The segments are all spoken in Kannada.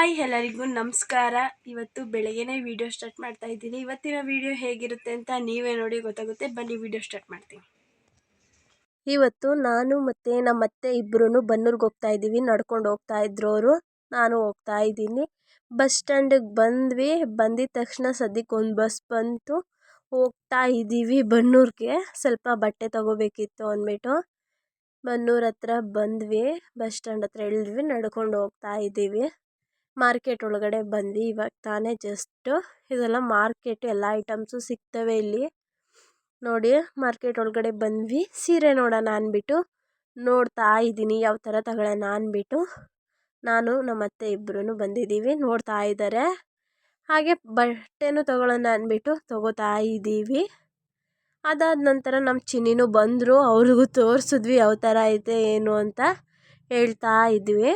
ಹಾಯ್, ಎಲ್ಲರಿಗೂ ನಮಸ್ಕಾರ. ಇವತ್ತು ಬೆಳಗ್ಗೆನೇ ವಿಡಿಯೋ ಸ್ಟಾರ್ಟ್ ಮಾಡ್ತಾ ಇದ್ದೀನಿ. ಇವತ್ತಿನ ವಿಡಿಯೋ ಹೇಗಿರುತ್ತೆ ಅಂತ ನೀವೇ ನೋಡಿ ಗೊತ್ತಾಗುತ್ತೆ. ಬನ್ನಿ ವಿಡಿಯೋ ಸ್ಟಾರ್ಟ್ ಮಾಡ್ತೀನಿ. ಇವತ್ತು ನಾನು ಮತ್ತು ನಮ್ಮ ಅತ್ತೆ ಇಬ್ಬರೂ ಬನ್ನೂರ್ಗೆ ಹೋಗ್ತಾ ಇದ್ದೀವಿ. ನಡ್ಕೊಂಡು ಹೋಗ್ತಾ ಇದ್ರು ಅವರು ನಾನು ಹೋಗ್ತಾ ಇದ್ದೀನಿ. ಬಸ್ ಸ್ಟ್ಯಾಂಡಿಗೆ ಬಂದ್ವಿ. ಬಂದಿದ ತಕ್ಷಣ ಸದ್ಯಕ್ಕೆ ಒಂದು ಬಸ್ ಬಂತು. ಹೋಗ್ತಾ ಇದ್ದೀವಿ ಬನ್ನೂರಿಗೆ. ಸ್ವಲ್ಪ ಬಟ್ಟೆ ತಗೋಬೇಕಿತ್ತು ಅಂದ್ಬಿಟ್ಟು. ಬನ್ನೂರ ಹತ್ರ ಬಂದ್ವಿ. ಬಸ್ ಸ್ಟ್ಯಾಂಡ್ ಹತ್ರ ಇಳಿದ್ವಿ ನಡ್ಕೊಂಡು ಹೋಗ್ತಾ ಇದ್ದೀವಿ. ಮಾರ್ಕೆಟ್ ಒಳಗಡೆ ಬಂದ್ವಿ. ಇವಾಗ ತಾನೇ ಜಸ್ಟು ಇದೆಲ್ಲ ಮಾರ್ಕೆಟ್ ಎಲ್ಲ ಐಟಮ್ಸು ಸಿಗ್ತವೆ ಇಲ್ಲಿ. ನೋಡಿ ಮಾರ್ಕೆಟ್ ಒಳಗಡೆ ಬಂದ್ವಿ. ಸೀರೆ ನೋಡೋಣ ಅಂದ್ಬಿಟ್ಟು ನೋಡ್ತಾ ಇದ್ದೀನಿ. ಯಾವ ಥರ ತಗೊಳ್ಳೋಣ ಅಂದ್ಬಿಟ್ಟು ನಾನು ನಮ್ಮ ಅತ್ತೆ ಇಬ್ಬರೂ ಬಂದಿದ್ದೀವಿ. ನೋಡ್ತಾ ಇದ್ದಾರೆ. ಹಾಗೆ ಬಟ್ಟೆನೂ ತಗೊಳ್ಳೋಣ ಅಂದ್ಬಿಟ್ಟು ತಗೋತಾ ಇದ್ದೀವಿ. ಅದಾದ ನಂತರ ನಮ್ಮ ಚಿನ್ನಿನೂ ಬಂದರು. ಅವ್ರಿಗೂ ತೋರಿಸಿದ್ವಿ ಯಾವ ಥರ ಐತೆ, ಏನು ಅಂತ ಹೇಳ್ತಾ ಇದ್ವಿ.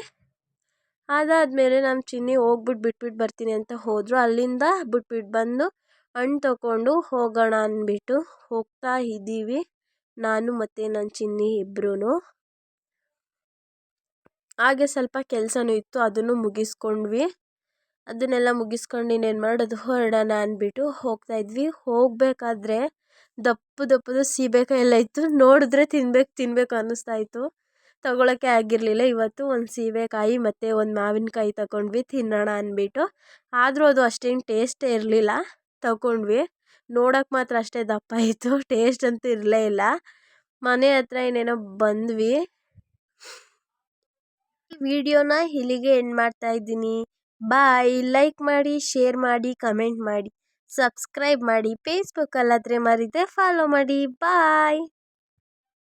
ಅದಾದಮೇಲೆ ನಮ್ಮ ಚಿನ್ನಿ ಹೋಗ್ಬಿಟ್ಟು ಬಿಟ್ಬಿಟ್ಟು ಬರ್ತೀನಿ ಅಂತ ಹೋದರು. ಅಲ್ಲಿಂದ ಬಿಟ್ಬಿಟ್ಟು ಬಂದು ಹಣ್ಣು ತಗೊಂಡು ಹೋಗೋಣ ಅಂದ್ಬಿಟ್ಟು ಹೋಗ್ತಾ ಇದ್ದೀವಿ. ನಾನು ಮತ್ತು ನನ್ನ ಚಿನ್ನಿ ಇಬ್ಬರೂ ಹಾಗೆ ಸ್ವಲ್ಪ ಕೆಲಸನೂ ಇತ್ತು, ಅದನ್ನು ಮುಗಿಸ್ಕೊಂಡ್ವಿ. ಅದನ್ನೆಲ್ಲ ಮುಗಿಸ್ಕೊಂಡು ಇನ್ನೇನು ಮಾಡೋದು ಹೊರಡೋಣ ಅಂದ್ಬಿಟ್ಟು ಹೋಗ್ತಾ ಇದ್ವಿ. ಹೋಗಬೇಕಾದ್ರೆ ದಪ್ಪ ದಪ್ಪದು ಸೀಬೆಕಾಯಿ ಎಲ್ಲ ಇತ್ತು. ನೋಡಿದ್ರೆ ತಿನ್ಬೇಕು ತಿನ್ಬೇಕು ಅನ್ನಿಸ್ತಾ ಇತ್ತು. ತಗೊಳ್ಳೋಕ್ಕೆ ಆಗಿರಲಿಲ್ಲ. ಇವತ್ತು ಒಂದು ಸೀಬೆಕಾಯಿ ಮತ್ತು ಒಂದು ಮಾವಿನಕಾಯಿ ತಗೊಂಡ್ವಿ, ತಿನ್ನೋಣ ಅಂದ್ಬಿಟ್ಟು. ಆದರೂ ಅದು ಅಷ್ಟೇನು ಟೇಸ್ಟೇ ಇರಲಿಲ್ಲ. ತಗೊಂಡ್ವಿ. ನೋಡೋಕ್ಕೆ ಮಾತ್ರ ಅಷ್ಟೇ ದಪ್ಪ ಇತ್ತು ಟೇಸ್ಟ್ ಅಂತೂ ಇರಲೇ ಇಲ್ಲ. ಮನೆ ಹತ್ರ ಏನೇನೋ ಬಂದ್ವಿ. ವಿಡಿಯೋನ ಇಲ್ಲಿಗೆ ಎಂಡ್ ಮಾಡ್ತಾ ಇದ್ದೀನಿ. ಬಾಯ್ ಲೈಕ್ ಮಾಡಿ ಶೇರ್ ಮಾಡಿ ಕಮೆಂಟ್ ಮಾಡಿ ಸಬ್ಸ್ಕ್ರೈಬ್ ಮಾಡಿ ಫೇಸ್ಬುಕ್ಕಲ್ಲಾದರೆ ಮರಿದೆ ಫಾಲೋ ಮಾಡಿ. ಬಾಯ್